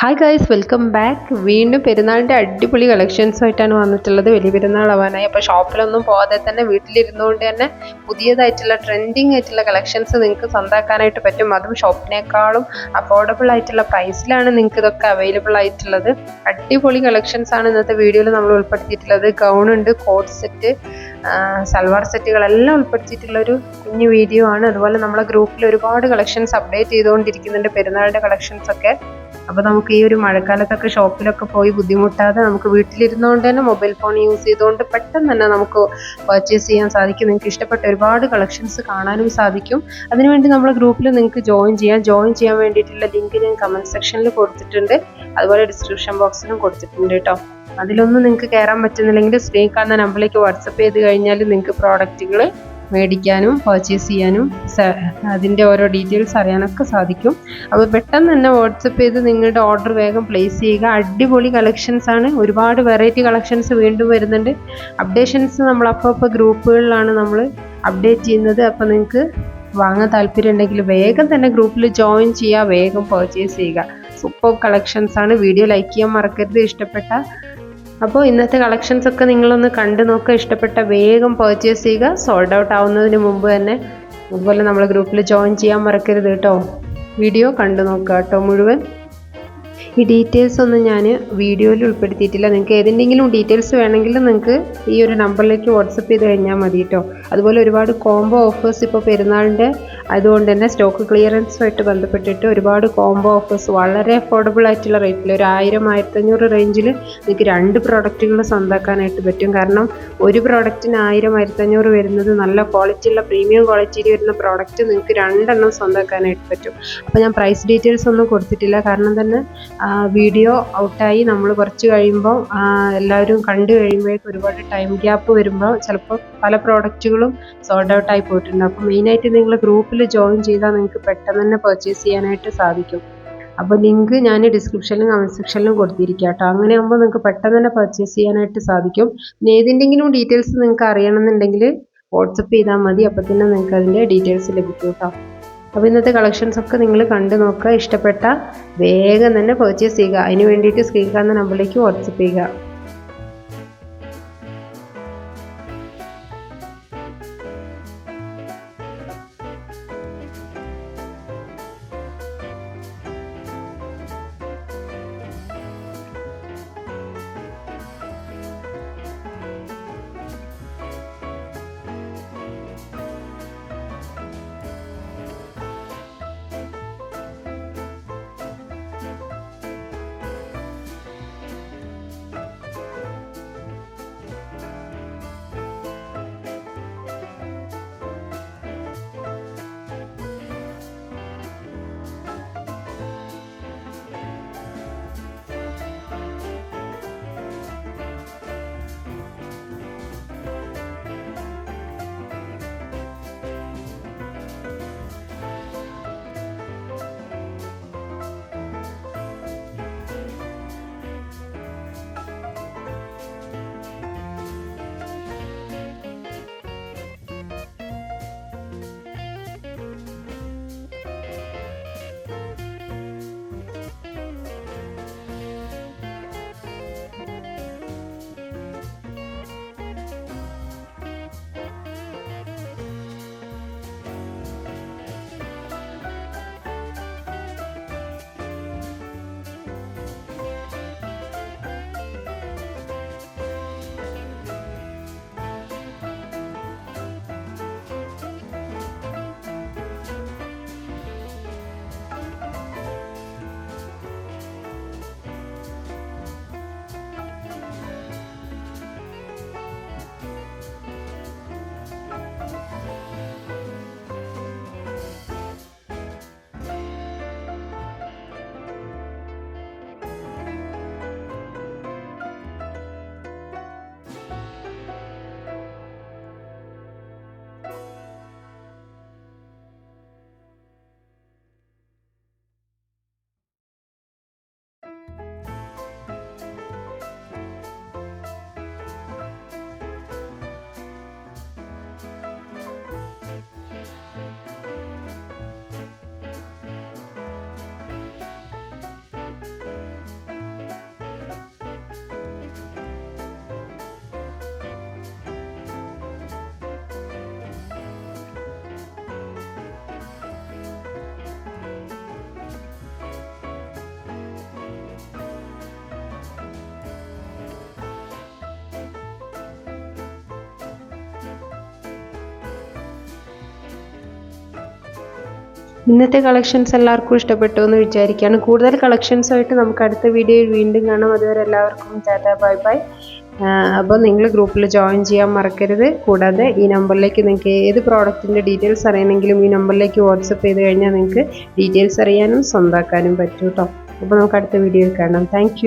Hi guys welcome back വീണ്ടും പെരുന്നാളിന്റെ അടിപൊളി കളക്ഷൻസുമായിട്ടാണ് വന്നിട്ടുള്ളത്. വലിയ പെരുന്നാൾ ആവാനായി. അപ്പോൾ ഷോപ്പിലൊന്നും പോകാതെ തന്നെ വീട്ടിലിരുന്നുകൊണ്ട് തന്നെ പുതിയതായിട്ടുള്ള ട്രെൻഡിങ് ആയിട്ടുള്ള കളക്ഷൻസ് നിങ്ങൾക്ക് സ്വന്തമാക്കാനായിട്ട് പറ്റും. അതും ഷോപ്പിനേക്കാളും അഫോർഡബിൾ ആയിട്ടുള്ള പ്രൈസിലാണ് നിങ്ങൾക്ക് ഇതൊക്കെ അവൈലബിൾ ആയിട്ടുള്ളത്. അടിപൊളി കളക്ഷൻസ് ആണ് ഇന്നത്തെ വീഡിയോയിൽ നമ്മൾ ഉൾപ്പെടുത്തിയിട്ടുള്ളത്. ഗൗണുണ്ട് കോട്ട് സെറ്റ് സൽവാർ സെറ്റുകളെല്ലാം ഉൾപ്പെടുത്തിയിട്ടുള്ള ഒരു കുഞ്ഞു വീഡിയോ ആണ്. അതുപോലെ നമ്മളെ ഗ്രൂപ്പിൽ ഒരുപാട് കളക്ഷൻസ് അപ്ഡേറ്റ് ചെയ്തുകൊണ്ടിരിക്കുന്നുണ്ട്. പെരുന്നാളിന്റെ കളക്ഷൻസ് ഒക്കെ. അപ്പോൾ നമുക്ക് ഈ ഒരു മഴക്കാലത്തൊക്കെ ഷോപ്പിലൊക്കെ പോയി ബുദ്ധിമുട്ടാതെ നമുക്ക് വീട്ടിലിരുന്നുകൊണ്ട് തന്നെ മൊബൈൽ ഫോൺ യൂസ് ചെയ്തുകൊണ്ട് പെട്ടെന്ന് തന്നെ നമുക്ക് പർച്ചേസ് ചെയ്യാൻ സാധിക്കും. നിങ്ങൾക്ക് ഇഷ്ടപ്പെട്ട ഒരുപാട് കളക്ഷൻസ് കാണാനും സാധിക്കും. അതിനുവേണ്ടി നമ്മൾ ഗ്രൂപ്പിൽ നിങ്ങൾക്ക് ജോയിൻ ചെയ്യാം. ജോയിൻ ചെയ്യാൻ വേണ്ടിയിട്ടുള്ള ലിങ്ക് ഞാൻ കമന്റ് സെക്ഷനിൽ കൊടുത്തിട്ടുണ്ട്. അതുപോലെ ഡിസ്ക്രിപ്ഷൻ ബോക്സിലും കൊടുത്തിട്ടുണ്ട് കേട്ടോ അതിലൊന്നും നിങ്ങൾക്ക് കയറാൻ പറ്റുന്നില്ലെങ്കിൽ സ്ക്രീൻ കാണുന്ന നമ്പറിലേക്ക് വാട്സപ്പ് ചെയ്ത് കഴിഞ്ഞാൽ നിങ്ങൾക്ക് പ്രോഡക്റ്റുകൾ മേടിക്കാനും പർച്ചേസ് ചെയ്യാനും അതിന്റെ ഓരോ ഡീറ്റെയിൽസ് അറിയാനൊക്കെ സാധിക്കും. അപ്പോൾ പെട്ടെന്ന് തന്നെ വാട്സപ്പ് ചെയ്ത് നിങ്ങളുടെ ഓർഡർ വേഗം പ്ലേസ് ചെയ്യുക. അടിപൊളി കളക്ഷൻസ് ആണ്. ഒരുപാട് വെറൈറ്റി കളക്ഷൻസ് വീണ്ടും വരുന്നുണ്ട്. അപ്ഡേഷൻസ് നമ്മൾ അപ്പോൾ അപ്പോൾ ഗ്രൂപ്പുകളിലാണ് നമ്മൾ അപ്ഡേറ്റ് ചെയ്യുന്നത്. അപ്പോൾ നിങ്ങൾക്ക് വാങ്ങാൻ താല്പര്യം ഉണ്ടെങ്കിൽ വേഗം തന്നെ ഗ്രൂപ്പിൽ ജോയിൻ ചെയ്യുക. വേഗം പർച്ചേസ് ചെയ്യുക. സൂപ്പർ കളക്ഷൻസ് ആണ്. വീഡിയോ ലൈക്ക് ചെയ്യാൻ മറക്കരുത്. ഇഷ്ടപ്പെട്ട അപ്പോൾ ഇന്നത്തെ കളക്ഷൻസ് ഒക്കെ നിങ്ങളൊന്ന് കണ്ടു നോക്കുക ഇഷ്ടപ്പെട്ട വേഗം പർച്ചേസ് ചെയ്യുക. സോൾഡ് ഔട്ട് ആവുന്നതിന് മുമ്പ് തന്നെ അതുപോലെ നമ്മൾ ഗ്രൂപ്പിൽ ജോയിൻ ചെയ്യാൻ മറക്കരുത് കേട്ടോ. വീഡിയോ കണ്ടു നോക്കുക കേട്ടോ മുഴുവൻ. ഈ ഡീറ്റെയിൽസ് ഒന്നും ഞാൻ വീഡിയോയിൽ ഉൾപ്പെടുത്തിയിട്ടില്ല. നിങ്ങൾക്ക് ഏതെങ്കിലും ഡീറ്റെയിൽസ് വേണമെങ്കിൽ നിങ്ങൾക്ക് ഈ ഒരു നമ്പറിലേക്ക് വാട്സപ്പ് ചെയ്ത് കഴിഞ്ഞാൽ മതി കേട്ടോ അതുപോലെ ഒരുപാട് കോംബോ ഓഫേഴ്സ് ഇപ്പോൾ പെരുന്നാളിന്റെ അതുകൊണ്ട് തന്നെ സ്റ്റോക്ക് ക്ലിയറൻസുമായിട്ട് ബന്ധപ്പെട്ടിട്ട് ഒരുപാട് കോംബോ ഓഫേഴ്സ് വളരെ അഫോർഡബിൾ ആയിട്ടുള്ള റേറ്റിൽ ഒരു ആയിരം ആയിരത്തഞ്ഞൂറ് റേഞ്ചിൽ നിങ്ങൾക്ക് രണ്ട് പ്രോഡക്റ്റുകൾ സ്വന്തമാക്കാനായിട്ട് പറ്റും. കാരണം ഒരു പ്രോഡക്റ്റിന് ആയിരം ആയിരത്തഞ്ഞൂറ് വരുന്നത് നല്ല ക്വാളിറ്റി ഉള്ള പ്രീമിയം ക്വാളിറ്റിയിൽ വരുന്ന പ്രോഡക്റ്റ് നിങ്ങൾക്ക് രണ്ടെണ്ണം സ്വന്തമാക്കാനായിട്ട് പറ്റും. അപ്പോൾ ഞാൻ പ്രൈസ് ഡീറ്റെയിൽസ് ഒന്നും കൊടുത്തിട്ടില്ല. കാരണം തന്നെ വീഡിയോ ഔട്ടായി നമ്മൾ കുറച്ച് കഴിയുമ്പോൾ എല്ലാവരും കണ്ടു കഴിയുമ്പോഴേക്കും ഒരുപാട് ടൈം ഗ്യാപ്പ് വരുമ്പോൾ ചിലപ്പോൾ പല പ്രോഡക്റ്റുകളും സോൾഡ് ഔട്ട് ആയി പോയിട്ടുണ്ട്. അപ്പോൾ മെയിനായിട്ട് നിങ്ങൾ ഗ്രൂപ്പിൽ ജോയിൻ ചെയ്താൽ നിങ്ങൾക്ക് പെട്ടെന്ന് തന്നെ പർച്ചേസ് ചെയ്യാനായിട്ട് സാധിക്കും. അപ്പോൾ ലിങ്ക് ഞാൻ ഡിസ്ക്രിപ്ഷനിലും കമന്റ് സെക്ഷനിലും കൊടുത്തിരിക്കുക കേട്ടോ. അങ്ങനെ ആകുമ്പോൾ നിങ്ങൾക്ക് പെട്ടെന്ന് തന്നെ പർച്ചേസ് ചെയ്യാനായിട്ട് സാധിക്കും. പിന്നെ ഏതിന്റെങ്കിലും ഡീറ്റെയിൽസ് നിങ്ങൾക്ക് അറിയണമെന്നുണ്ടെങ്കിൽ വാട്സപ്പ് ചെയ്താൽ മതി. അപ്പോൾ തന്നെ നിങ്ങൾക്ക് അതിന്റെ ഡീറ്റെയിൽസ് ലഭിക്കും കേട്ടോ. അപ്പോൾ ഇന്നത്തെ കളക്ഷൻസ് ഒക്കെ നിങ്ങൾ കണ്ടു നോക്കുക. ഇഷ്ടപ്പെട്ട വേഗം തന്നെ പർച്ചേസ് ചെയ്യുക. അതിന് വേണ്ടിയിട്ട് സ്ക്രീൻ കാണുന്ന നമ്പറിലേക്ക് വാട്സപ്പ് ചെയ്യുക. ഇന്നത്തെ കളക്ഷൻസ് എല്ലാവർക്കും ഇഷ്ടപ്പെട്ടു എന്ന് വിചാരിക്കുകയാണ്. കൂടുതൽ കളക്ഷൻസായിട്ട് നമുക്ക് അടുത്ത വീഡിയോയിൽ വീണ്ടും കാണാം. അതുവരെ എല്ലാവർക്കും ടാറ്റ ബൈ ബൈ. അപ്പോൾ നിങ്ങൾ ഗ്രൂപ്പിൽ ജോയിൻ ചെയ്യാൻ മറക്കരുത്. കൂടാതെ ഈ നമ്പറിലേക്ക് നിങ്ങൾക്ക് ഏത് പ്രോഡക്റ്റിന്റെ ഡീറ്റെയിൽസ് അറിയണമെങ്കിലും ഈ നമ്പറിലേക്ക് വാട്സപ്പ് ചെയ്ത് കഴിഞ്ഞാൽ നിങ്ങൾക്ക് ഡീറ്റെയിൽസ് അറിയാനും സ്വന്തമാക്കാനും പറ്റും കേട്ടോ അപ്പോൾ നമുക്ക് അടുത്ത വീഡിയോയിൽ കാണാം. താങ്ക്